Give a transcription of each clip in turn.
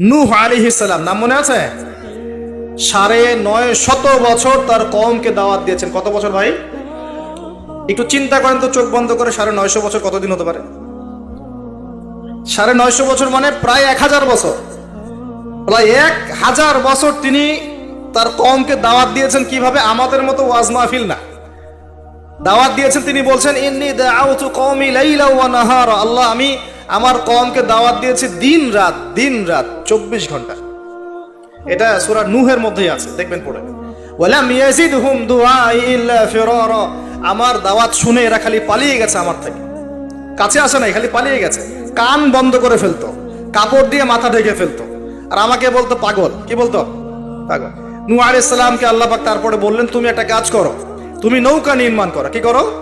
নূহ আলিহিসাল্লাম নাম মনে আছে? সাড়ে নয় শত বছর তার কমকে দাওয়াত দিয়েছেন। কত বছর ভাই? একটু চিন্তা করেন তো, চোখ বন্ধ করে সাড়ে নয়শো বছর কতদিন হতে পারে? সাড়ে নয়শো বছর মানে প্রায় এক হাজার বছর। প্রায় এক হাজার বছর তিনি তার কমকে দাওয়াত দিয়েছেন কীভাবে? আমাদের মতো ওয়াজ মাহফিল না। দাওয়াত দিয়েছেন তিনি বলছেন, ইন্নি দাআউতু কওমি লাইলা ওয়া নাহারা। আল্লাহ, আমি আমার কমকে দাওয়াত দিয়েছি দিন রাত দিন রাত, চব্বিশ ঘণ্টা। এটা সুরা নুহের মধ্যেই আছে, দেখবেন পড়ে। আমার দাওয়াত শুনে এরা খালি পালিয়ে গেছে আমার থেকে। কাছে আসে নাই, খালি পালিয়ে গেছে। কান বন্ধ করে ফেলতো। কাপড় দিয়ে মাথা ঢেকে ফেলতো। আর আমাকে বলতো, পাগল। কি বলতো? পাগল। নূহ আলাইহিস সালামকে আল্লাহ তারপরে বললেন, তুমি একটা কাজ করো। তুমি নৌকা নির্মাণ করো। কি করো?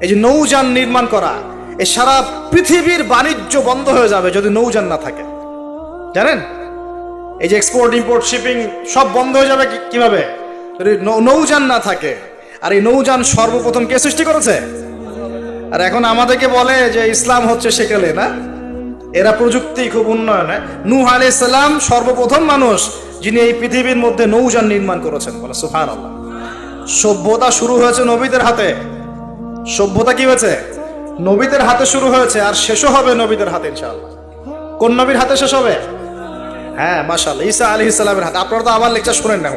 এই যে নৌযান নির্মাণ করা। এই সারা পৃথিবীর বাণিজ্য বন্ধ হয়ে যাবে যদি নৌযান না থাকে। জানেন? এই যে এক্সপোর্ট ইম্পোর্ট শিপিং সব বন্ধ হয়ে যাবে কীভাবে? যদি নৌযান না থাকে, আর এই নৌযান সর্বপ্রথম কে সৃষ্টি করেছে? আর এখন আমাদেরকে বলে যে ইসলাম হচ্ছে সেকেলে, না? এরা প্রযুক্তি খুব উন্নয়নে। নূহ আলাইহিস সালাম সর্বপ্রথম মানুষ যিনি এই পৃথিবীর মধ্যে নৌযান নির্মাণ করেছেন। বলে সুফান সভ্যতা শুরু হয়েছে নবীদের হাতে। সভ্যতা কি হয়েছে? নবীদের হাতে শুরু হয়েছে আর শেষও হবে নবীদের হাতে, ইনশাআল্লাহ। কোন নবীর হাতে শেষ হবে? হ্যাঁ মাশাআল্লাহ, ঈসা আলাইহিস সালামের হাতে। আপনারা তো আবার লেকচার শুনেন না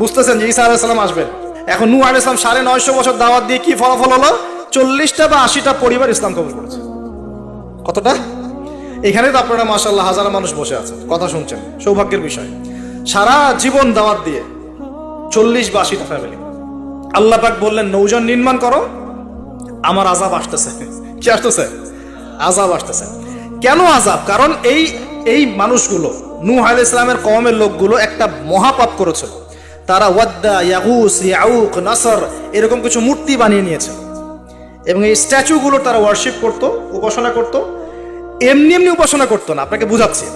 বুঝতেছেন যে ঈসা আলাইহিস সালাম আসবেন। এখন নু আলাইহিস সালাম সাড়ে নয়শো বছর দাওয়াত দিয়ে কি ফলাফল হলো? চল্লিশটা বা আশিটা পরিবার ইসলাম কবুল করেছে। কতটা? এখানে তো আপনারা মাশাল্লাহ হাজার মানুষ বসে আছেন কথা শুনছেন, সৌভাগ্যের বিষয়। সারা জীবন দাওয়াত দিয়ে চল্লিশ বা আশিটা ফ্যামিলি আল্লাহ পাক বললেন নৌজন নির্মাণ করো আমার আজাব আসতেছে। কি আসতেছে? আজাব আসতেছে। কেন আজাব কারণ এই এই মানুষগুলো, নূহ আলাইহিস ইসলামের কওমের লোকগুলো একটা মহাপাপ করেছিল। তারা ওয়াদ্দা, ইয়াগুস, ইয়াউক, নাসর এরকম কিছু মূর্তি বানিয়ে নিয়েছে। এবং এই স্ট্যাচুগুলো তারা ওয়ার্শিপ করত, উপাসনা করত, এমনি এমনি উপাসনা করতো না, আপনাকে বুঝাচ্ছি।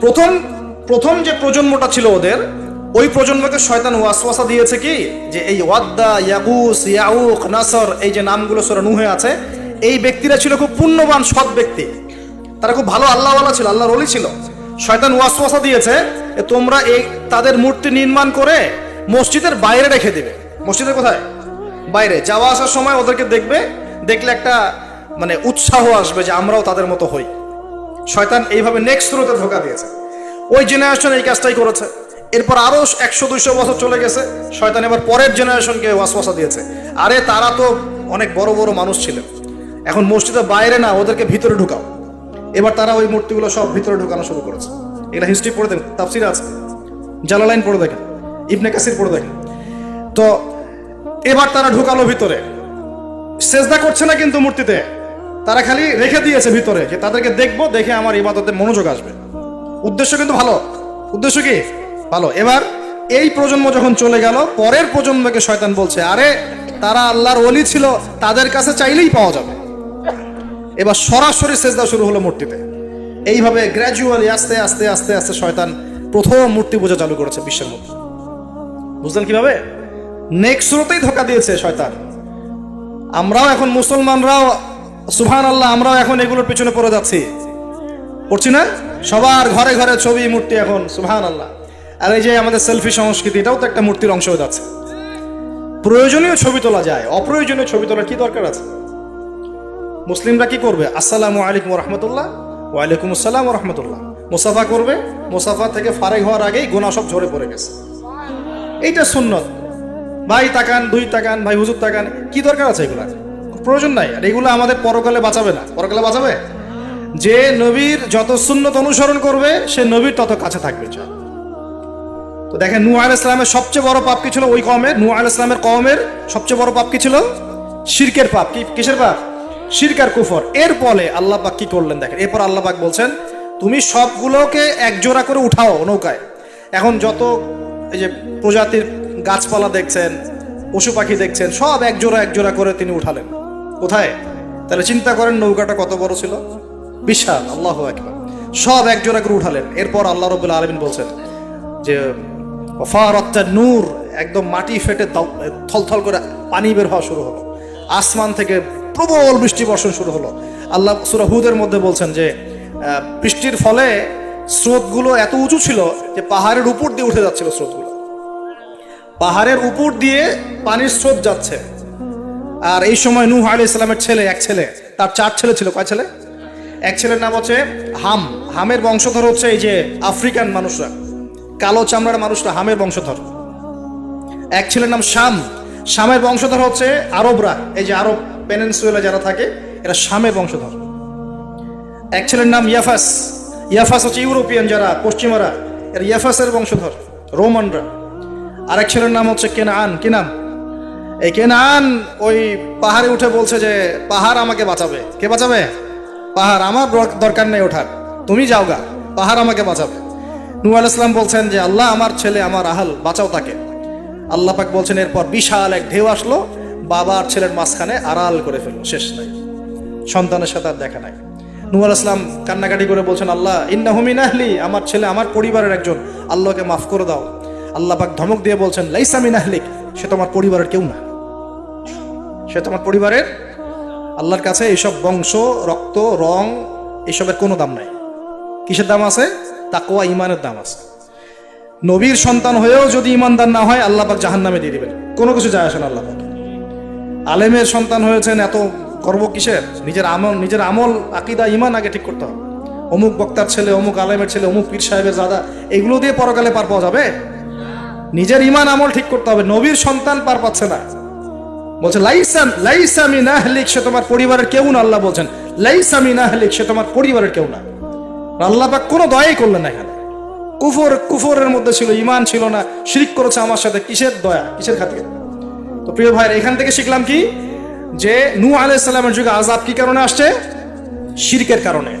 প্রথম প্রথম যে প্রজন্মটা ছিল ওদের ওই প্রজন্মকে শয়তান ওয়াসওয়াসা দিয়েছে কি? যে এই ওয়াদ্দা, ইয়াগুস, ইয়াউক, নাসর, এই যে নামগুলো সোরা নুহে আছে, এই ব্যক্তিরা ছিল খুব পুণ্যবান, সৎ ব্যক্তি। তারা খুব ভালো আল্লাহওয়ালা ছিল, আল্লাহর অলি ছিল। শয়তান ওয়াসওয়াসা দিয়েছে তোমরা এই তাদের মূর্তি নির্মাণ করে মসজিদের বাইরে রেখে দেবে। মসজিদের কোথায়? বাইরে। যাওয়া আসার সময় ওদেরকে দেখবে, দেখলে একটা মানে উৎসাহ আসবে যে আমরাও তাদের মতো হই। শয়তান এইভাবে নেক্সট থ্রুতে ধোকা দিয়েছে। ওই জেনারেশন এই কাজটাই করেছে। এরপর আরও একশো, দুইশো বছর চলে গেছে। শয়তান এবার পরের জেনারেশনকে ওয়াসওয়াসা দিয়েছে। আরে তারা তো অনেক বড় বড় মানুষ ছিলেন। এখন মসজিদের বাইরে না, ওদেরকে ভিতরে ঢুকাও। এবার তারা ওই মূর্তিগুলো সব ভিতরে ঢুকানো শুরু করেছে। এগুলা হিস্ট্রি পড়ে দেখেন, তাফসির আছে। জালালাইন পড়ে দেখেন, ইবনে কাসির পড়ে দেখেন। তো এবার তারা ঢুকালো ভিতরে। সেজদা করছে না কিন্তু মূর্তিতে। তারা খালি রেখে দিয়েছে ভিতরে, যে তাদেরকে দেখব, দেখে আমার ইবাদতে মনোযোগ আসবে। উদ্দেশ্য কিন্তু ভালো। উদ্দেশ্য কি? ভালো। এবার এই প্রজন্ম যখন চলে গেল, পরের প্রজন্মকে শয়তান বলছে, আরে, তারা আল্লাহর অলি ছিল, তাদের কাছে চাইলেই পাওয়া যাবে। এবার সরাসরি সেজদা শুরু হলো মূর্তিতে। এইভাবে গ্র্যাজুয়ালি আস্তে আস্তে আস্তে আস্তে শয়তান প্রথম মূর্তি পূজা চালু করেছে বিশ্বের মধ্যে। বুঝলেন কীভাবে? নেক্সট শুরুতেই ধোকা দিয়েছে শয়তান। আমরাও এখন মুসলমানরাও সুহান আল্লাহ আমরাও এখন এগুলোর পিছনে পড়ে যাচ্ছি। পড়ছি না? সবার ঘরে ঘরে ছবি, মূর্তি এখন সুহান আল্লাহ আর এই যে আমাদের সেলফি সংস্কৃতি, এটাও তো একটা মূর্তির অংশ হয়ে যাচ্ছে। প্রয়োজনীয় ছবি তোলা যায়, অপ্রয়োজনীয় ছবি তোলার কি দরকার আছে? মুসলিমরা কি করবে? আসসালামু আলাইকুম রহমতুল্লাহ ওয়ালাইকুম আসসালাম রহমতুল্লাহ মুসাফা করবে, মুসাফা থেকে ফারেক হওয়ার আগেই গোনা সব ঝরে পড়ে গেছে। এইটা সুন্নত। ভাই তাকান, দুই তাকান, ভাই হুজুর তাকান, কি দরকার আছে এগুলা? প্রয়োজন নাই, আর এগুলো আমাদের পরকালে বাঁচাবে না। পরকালে বাঁচাবে? যে নবীর যত সুন্নত অনুসরণ করবে, সে নবীর তত কাছে থাকবে, ইনশাআল্লাহ। তো দেখেন, নূহ আলাইহিস ইসলামের সবচেয়ে বড় পাপ কি ছিল ওই কমের নূহ আলাইহিস ইসলামের কমের সবচেয়ে বড় পাপ কি ছিল? শিরকের পাপ। কি কিসের পাপ? শিরকার কুফর। এর ফলে আল্লাহ পাক কি করলেন দেখেন, এরপর আল্লাহ পাক বলছেন, তুমি সবগুলোকে একজোড়া করে উঠাও নৌকায়। এখন যত এই যে প্রজাতির গাছপালা দেখছেন, পশু পাখি দেখছেন, সব একজোড়া একজোড়া করে তিনি উঠালেন। কোথায়? তাহলে চিন্তা করেন নৌকাটা কত বড় ছিল? বিশাল, আল্লাহ একবার সব একজোড়া করে উঠালেন। এরপর আল্লাহ রবুল্লা আলমিন বলছেন যে ফারত্তা নূর, একদম মাটি ফেটে থলথল করে পানি বের হওয়া শুরু হলো। আসমান থেকে প্রবল বৃষ্টি বর্ষণ শুরু হলো। আল্লাহ সুরা হুদের মধ্যে বলছেন যে বৃষ্টির ফলে স্রোতগুলো এত উঁচু ছিল যে পাহাড়ের উপর দিয়ে উঠে যাচ্ছিল স্রোতগুলো। পাহাড়ের উপর দিয়ে পানির স্রোত যাচ্ছে। আর এই সময় নূহ আলী ইসলামের ছেলে, এক ছেলে, তার চার ছেলে ছিল। কয় ছেলে? এক ছেলের নাম হচ্ছে হাম। হামের বংশধর হচ্ছে এই যে আফ্রিকান মানুষরা। কালো চামড়ার মানুষরা হামের বংশধর। এক ছেলের নাম শাম। শামের বংশধর হচ্ছে আরবরা, এই যে আরব পেনেন্সুয়েলা যারা থাকে, এরা শামের বংশধর। এক ছেলের নাম ইয়াফাস। ইয়াফাস হচ্ছে ইউরোপিয়ান যারা, পশ্চিমারা, এরা ইয়াফাসের বংশধর, রোমানরা। আরেক ছেলের নাম হচ্ছে কেনান। কি নাম? এই কেনান ওই পাহাড়ে উঠে বলছে যে, পাহাড় আমাকে বাঁচাবে। কে বাঁচাবে? পাহাড় আমার দরকার নেই ওঠার। তুমি যাও গা পাহাড় আমাকে বাঁচাবে। নূ আল ইসলাম বলছেন যে, আল্লাহ আমার ছেলে, আমার আহাল, বাঁচাও তাকে। আল্লাহ পাক বলছেন, এরপর বিশাল এক ঢেউ আসলো বাবা আর ছেলের মাঝখানে আড়াল করে ফেলল, শেষ নাই। সন্তানের সাথে আর দেখা নাই। নুয়াল ইসলাম কান্নাকাটি করে বলছেন, আল্লাহ ইন্না হুমিন আহলি, আমার ছেলে, আমার পরিবারের একজন। আল্লাহকে মাফ করে দাও। আল্লাহ পাক ধমক দিয়ে বলছেন লাইসামিন আহলিক, সে তোমার পরিবারের কেউ না। সে তোমার পরিবারের, আল্লাহর কাছে এইসব বংশ, রক্ত, রং, এসবের কোনো দাম নাই। কিসের দাম আছে? তাকোয়া ইমানের দাম আছে। নবীর সন্তান হয়েও যদি ইমানদার না হয়, আল্লাহ পাক জাহান নামে দিয়ে দিবেন। কোনো কিছু যায় আসে না আল্লাহ পাক আলেমের সন্তান হয়েছেন, এত গর্ব কিসের? নিজের আমল নিজের আমল, আকিদা ইমান আগে ঠিক করতে হবে। অমুক বক্তার ছেলে, অমুক আলেমের ছেলে, অমুক পীর সাহেবের দাদা, এগুলো দিয়ে পরকালে পার পাওয়া যাবে? নিজের ইমান আমল ঠিক করতে হবে। নবীর সন্তান পার পাচ্ছে না। বলছে লাইসাম লাইসামি নাহলিক সে তোমার পরিবারের কেউ না, আল্লাহ বলছেন। লাইসামি নাহলিক সে তোমার পরিবারের কেউ না। আল্লাহ পাক কোনো দয়াই করলেন না এখানে। কুফর, কুফরের মধ্যে ছিল ইমান ছিল না, শিরিক করেছে আমার সাথে, কিসের দয়া, কিসের খাতির? তো প্রিয় ভাই এখান থেকে শিখলাম কি? যে নূ আলাইসাল্লামের যুগে আজাব কি কারণে আসছে? শিরকের কারণে।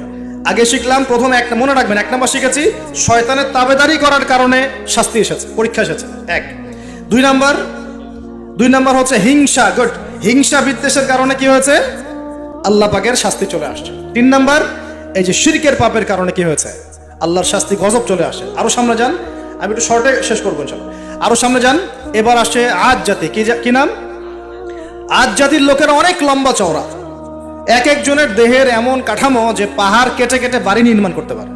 আগে শিখলাম, প্রথম এক মনে রাখবেন, এক নম্বর শিখেছি, শয়তানের তাবেদারি করার কারণে শাস্তি এসেছে, পরীক্ষা এসেছে, এক। দুই নাম্বার দুই নাম্বার হচ্ছে হিংসা, গুড, হিংসা বিদ্বেষের কারণে কি হয়েছে? আল্লাহ পাকের শাস্তি চলে আসছে। তিন নাম্বার এই যে শিরকের পাপের কারণে কি হয়েছে? আল্লাহর শাস্তি গজব চলে আসে। আরও সামনে যান, আমি একটু শর্টে শেষ করব চলো আরও সামনে যান, এবার আসে আজ জাতি। কি নাম? আজ জাতির লোকেরা অনেক লম্বা চওড়া। এক একজনের দেহের এমন কাঠামো যে পাহাড় কেটে কেটে বাড়ি নির্মাণ করতে পারে।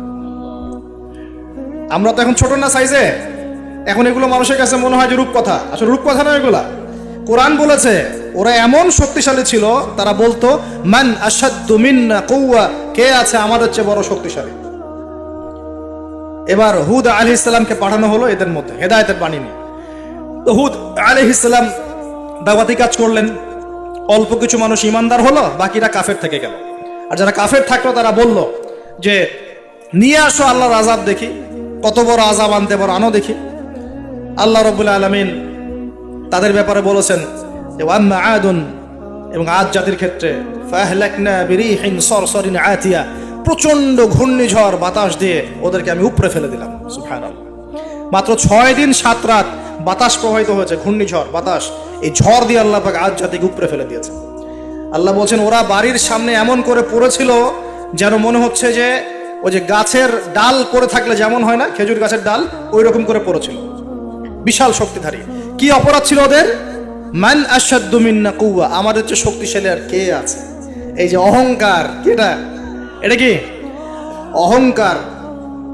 আমরা তো এখন ছোট না সাইজে এখন এগুলো মানুষের কাছে মনে হয় যে রূপকথা। আসলে রূপকথা নয় এগুলা। কোরআন বলেছে, ওরা এমন শক্তিশালী ছিল, তারা বলতো, মান কৌয়া কে আছে আমাদের চেয়ে বড় শক্তিশালী? এবার হুদ আলি ইসলামকে পাঠানো হলো এদের মধ্যে, হেদায়তের বাণী নিয়ে। তো হুদ আলি ইসলাম দাওয়াতি কাজ করলেন, অল্প কিছু মানুষ ইমানদার হলো, বাকিরা কাফের থেকে গেল। আর যারা কাফের থাকল, তারা বলল যে, নিয়ে আসো আল্লাহর আজাব দেখি, কত বড় আজাব আনতে, বড় আনো দেখি। আল্লাহ রবুল আলমিন তাদের ব্যাপারে বলেছেন এবং আদ জাতির ক্ষেত্রে প্রচণ্ড ঘূর্ণিঝড় বাতাস দিয়ে ওদেরকে আমি উপরে ফেলে দিলাম। মাত্র ছয় দিন, সাত রাত বাতাস প্রবাহিত হয়েছে, ঘূর্ণিঝড়, বাতাস। এই ঝড় দিয়ে আল্লাহ পাক আজ জাতিকে উপরে ফেলে দিয়েছে আল্লাহ বলছেন, ওরা বাড়ির সামনে এমন করে পড়েছিল যেন মনে হচ্ছে যে ওই যে গাছের ডাল পড়ে থাকলে যেমন হয় না, খেজুর গাছের ডাল ওই রকম করে পড়েছিল। বিশাল শক্তিধারী। কি অপরাধ ছিল ওদের? মান আসাদ্দু মিন্না কুয়া আমাদের চেয়ে শক্তিশালী আর কে আছে? এই যে অহংকার এটা এটা কি? অহংকার।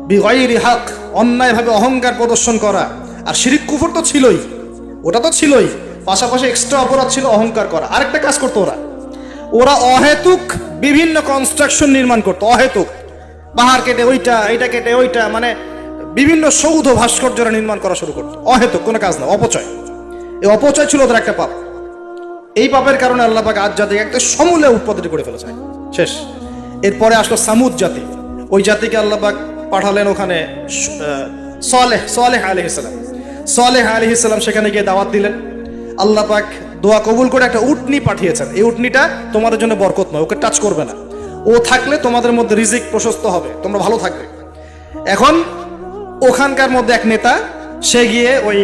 বিগয়রি হক, অন্যায়ভাবে অহংকার প্রদর্শন করা। আর শিরিক কুফর তো ছিলই, ওটা তো ছিলই। পাশাপাশি এক্সট্রা অপরাধ ছিল অহংকার করা। আরেকটা কাজ করতো ওরা। ওরা অহেতুক বিভিন্ন কনস্ট্রাকশন নির্মাণ করতো, অহেতুক। পাহাড় কেটে ওইটা, এইটা কেটে ওইটা মানে বিভিন্ন সৌধ ভাস্কর্যরা নির্মাণ করা শুরু করতো। অহেতুক, কোনো কাজ না, অপচয়। এই অপচয় ছিল ওদের একটা পাপ। এই পাপের কারণে আল্লাহ পাক আজ জাতিকে একটা সমূলে উৎপাদিত করে ফেলেছে শেষ। এরপরে আসলো সামুদ জাতি। ওই জাতিকে আল্লাহ পাক পাঠালেন ওখানে সালেহ সালেহ আলহ ইসলাম সালেহ আলহ ইসলাম সেখানে গিয়ে দাওয়াত দিলেন। আল্লাহ পাক দোয়া কবুল করে একটা উটনি পাঠিয়েছেন। এই উটনিটা তোমাদের জন্য বরকত নয়, ওকে টাচ করবে না। ও থাকলে তোমাদের মধ্যে রিজিক প্রশস্ত হবে, তোমরা ভালো থাকবে। এখন ওখানকার মধ্যে এক নেতা, সে গিয়ে ওই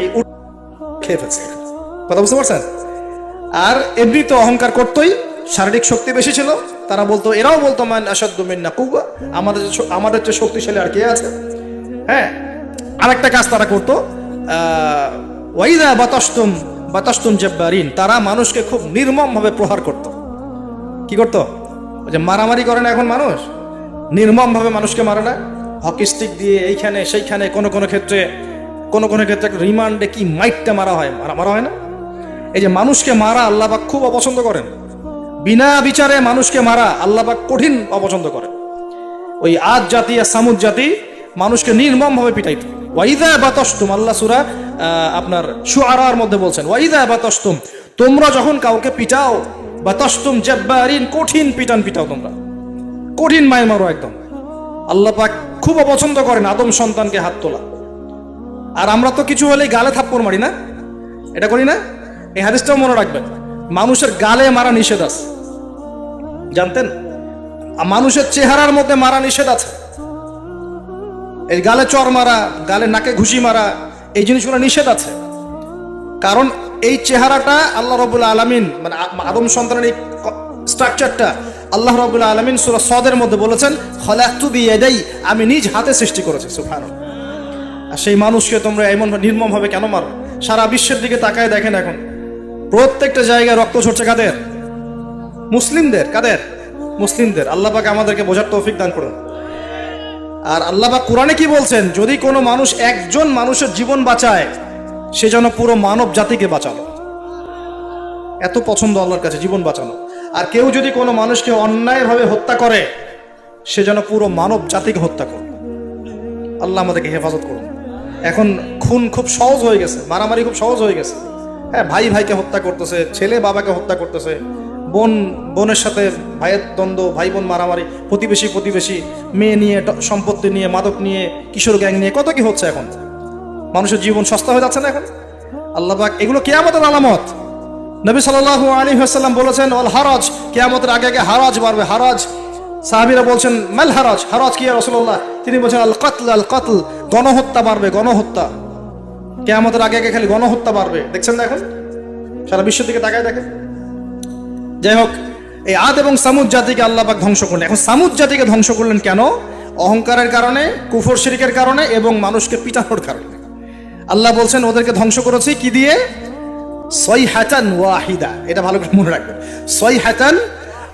খেয়ে ফেলছে। কথা বুঝতে পারছেন? আর এমনি তো অহংকার করতোই, শারীরিক শক্তি বেশি ছিল, তারা বলতো, এরাও বলতো, মান আসাদ্দু মিন্না কুবা আমাদের যে- আমাদের চেয়ে শক্তিশালী আর কে আছে। হ্যাঁ আরেকটা কাজ তারা করতো ওয়াইদা বাতাস্তুম বাতাস্তুম জব্বারিন তারা মানুষকে খুব নির্মমভাবে প্রহার করত। কি করতো? যে মারামারি করে না এখন মানুষ? নির্মমভাবে মানুষকে মারে না? হকি স্টিক দিয়ে এইখানে, সেইখানে কোনো কোনো ক্ষেত্রে, কোনো কোনো ক্ষেত্রে রিমান্ডে কি মাইটটা মারা হয়? মারা মারা হয় না? এই যে মানুষকে মারা আল্লাহবাক খুব অপছন্দ করেন। বিনা বিচারে মানুষকে মারা আল্লাহবাক কঠিন অপছন্দ করেন। ওই আজ জাতি আর সামুদ জাতি মানুষকে নির্মমভাবে পিটাইত। ওয়াইদা বাতস্তুম, আল্লাহ সুরা আপনার সুআরার মধ্যে বলছেন, ওয়াইদা বাতস্তুম, তোমরা যখন কাউকে পিটাও, বাতস্তুম জব্বারিন, কঠিন পিটান পিটাও তোমরা। কঠিন মায়ের মারো একদম। আল্লাহ পাক খুব অপছন্দ করেন আদম সন্তানকে হাত তোলা। আর আমরা তো কিছু হলেই গালে থাপ্পড় মারি না? এটা করি না? এই হাদিসটাও মনে রাখবেন, মানুষের গালে মারা নিষেধ আছে। জানতেন? মানুষের চেহারার মধ্যে মারা নিষেধ আছে। এই গালে চর মারা, গালে নাকে ঘুষি মারা, এই জিনিসগুলো নিষেধ আছে। কারণ এই চেহারাটা আল্লাহ রবুল্লা আলমিন মানে আদম সন্তানের এই স্ট্রাকচারটা আল্লাহ রবুল্লা আলমিন সুরা সদের মধ্যে বলেছেন, খলাক্তু বিয়েদাই আমি নিজ হাতে সৃষ্টি করেছি সুফান আর সেই মানুষকে তোমরা এমন নির্মমভাবে কেন মারো? সারা বিশ্বের দিকে তাকায় দেখেন এখন। প্রত্যেকটা জায়গায় রক্ত ঝরছে কাদের? মুসলিমদের কাদের? মুসলিমদের। আল্লাহ আমাদেরকে বোঝার তৌফিক দান করুন। আর আল্লাহ কোরআনে কি বলছেন? যদি কোনো মানুষ একজন মানুষের জীবন বাঁচায়, সে যেন পুরো মানব জাতিকে বাঁচালো। এত পছন্দ আল্লাহর কাছে, জীবন বাঁচানো। আর কেউ যদি কোনো মানুষকে অন্যায়ভাবে হত্যা করে, সে যেন পুরো মানব জাতিকে হত্যা করে আল্লাহ আমাদেরকে হেফাজত করুন। এখন খুন খুব সহজ হয়ে গেছে, মারামারি খুব সহজ হয়ে গেছে। হ্যাঁ ভাই ভাইকে হত্যা করতেছে, ছেলে বাবাকে হত্যা করতেছে, বোন, বোনের সাথে ভাইয়ের দ্বন্দ্ব ভাই বোন মারামারি, প্রতিবেশী প্রতিবেশী, মেয়ে নিয়ে সম্পত্তি নিয়ে, মাদক নিয়ে, কিশোর গ্যাং নিয়ে, কত কি হচ্ছে এখন? মানুষের জীবন সস্তা হয়ে যাচ্ছে না এখন? আল্লাহ এগুলো কেয়ামতের আলামত। নবী সাল্লাল্লাহু আলাইহি ওয়াসাল্লাম বলেছেন অল হারাজ, কেয়ামতের আগে আগে হারাজ বাড়বে, হারাজ। সাহাবীরা বলছেন, মাল হারাজ? হারাজ কি রাসূলুল্লাহ? তিনি বলছেন আল কতল আল কতল গণহত্যা বাড়বে, গণহত্যা। কেয়ামতের আগে আগে খালি গণহত্যা বাড়বে। দেখছেন এখন সারা বিশ্বের দিকে তাকায় দেখেন। যাই হোক, এই আদ এবং সামুদ জাতিকে আল্লাহ পাক ধ্বংস করলেন। এখন সামুদ জাতিকে ধ্বংস করলেন কেন? অহংকারের কারণে, কুফর শিরিকের কারণে এবং মানুষকে পিটানোর কারণে। আল্লাহ বলছেন, ওদেরকে ধ্বংস করেছি কি দিয়ে? সই হাতান ওয়াহিদা। এটা ভালো করে মনে রাখবেন। সই হাতান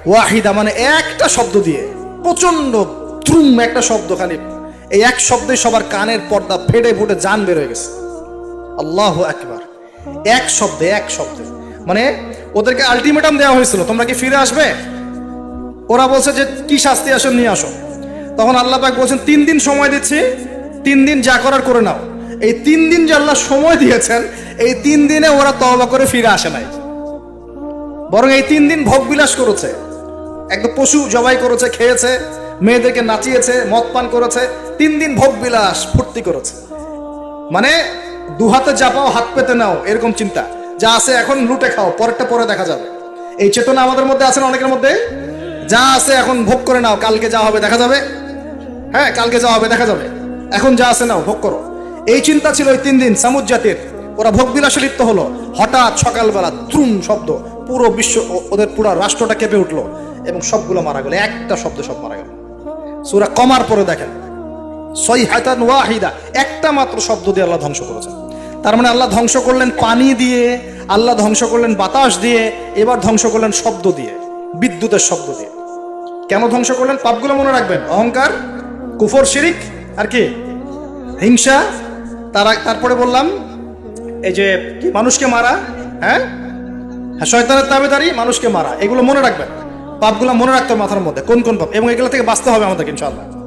ওয়াহিদা মানে একটা শব্দ দিয়ে প্রচণ্ড ত্রুম একটা শব্দ খালি। এই এক শব্দে সবার কানের পর্দা ফেটে ফুটে জান বের হয়ে গেছে। আল্লাহ একবার এক শব্দে এক শব্দে। মানে ওদেরকে আলটিমেটাম দেওয়া হয়েছিল, তোমরা কি ফিরে আসবে? ওরা বলছে যে, কি শাস্তি আসো নিয়ে আসো। তখন আল্লাহ পাক বলছেন, তিন দিন সময় দিচ্ছি, তিন দিন যা করার করে নাও। এই তিন দিন যে আল্লাহ সময় দিয়েছেন, এই তিন দিনে ওরা তওবা করে ফিরে আসে নাই। বরং এই তিন দিন ভোগ বিলাস করেছে। একদম পশু জবাই করেছে, খেয়েছে, মেয়েদেরকে নাচিয়েছে, মদ পান করেছে, তিন দিন ভোগ বিলাস, ফুর্তি করেছে। মানে দু হাতে চাপাও হাত পেতে নাও, এরকম চিন্তা। যা আছে এখন লুটে খাও, পরেরটা পরে দেখা যাবে। এই চেতনা আমাদের মধ্যে আছে না অনেকের মধ্যে? যা আছে এখন ভোগ করে নাও, কালকে যা হবে দেখা যাবে? হ্যাঁ কালকে যা হবে দেখা যাবে। এখন যা আছে নাও, ভোগ করো। এই চিন্তা ছিল ওই তিন দিন, সামুদ জাতির। ওরা ভোগ বিলাসে লিপ্ত হলো। হঠাৎ সকালবেলা ত্রুম শব্দ, পুরো বিশ্ব ওদের পুরো রাষ্ট্রটা কেঁপে উঠল এবং সবগুলো মারা গেল। একটা শব্দ সব মারা গেল। সুরা কমার পরে দেখেন। সই হায়তান ওয়াহিদা, একটা মাত্র শব্দ দিয়ে আল্লাহ ধ্বংস করেছেন। তার মানে আল্লাহ ধ্বংস করলেন পানি দিয়ে, আল্লাহ ধ্বংস করলেন বাতাস দিয়ে, এবার ধ্বংস করলেন শব্দ দিয়ে, বিদ্যুতের শব্দ দিয়ে। কেন ধ্বংস করলেন? পাপগুলো মনে রাখবেন। অহংকার, কুফর, শিরিক, আর কি? হিংসা। তারা তারপরে বললাম, এই যে মানুষকে মারা হ্যাঁ? হ্যাঁ শয়তানের তাবেদারি মানুষকে মারা, এগুলো মনে রাখবেন। পাপগুলো মনে রাখতে হবে মাথার মধ্যে। কোন কোন পাপ? এবং এগুলো থেকে বাঁচতে হবে আমাদেরকে, ইনশাআল্লাহ।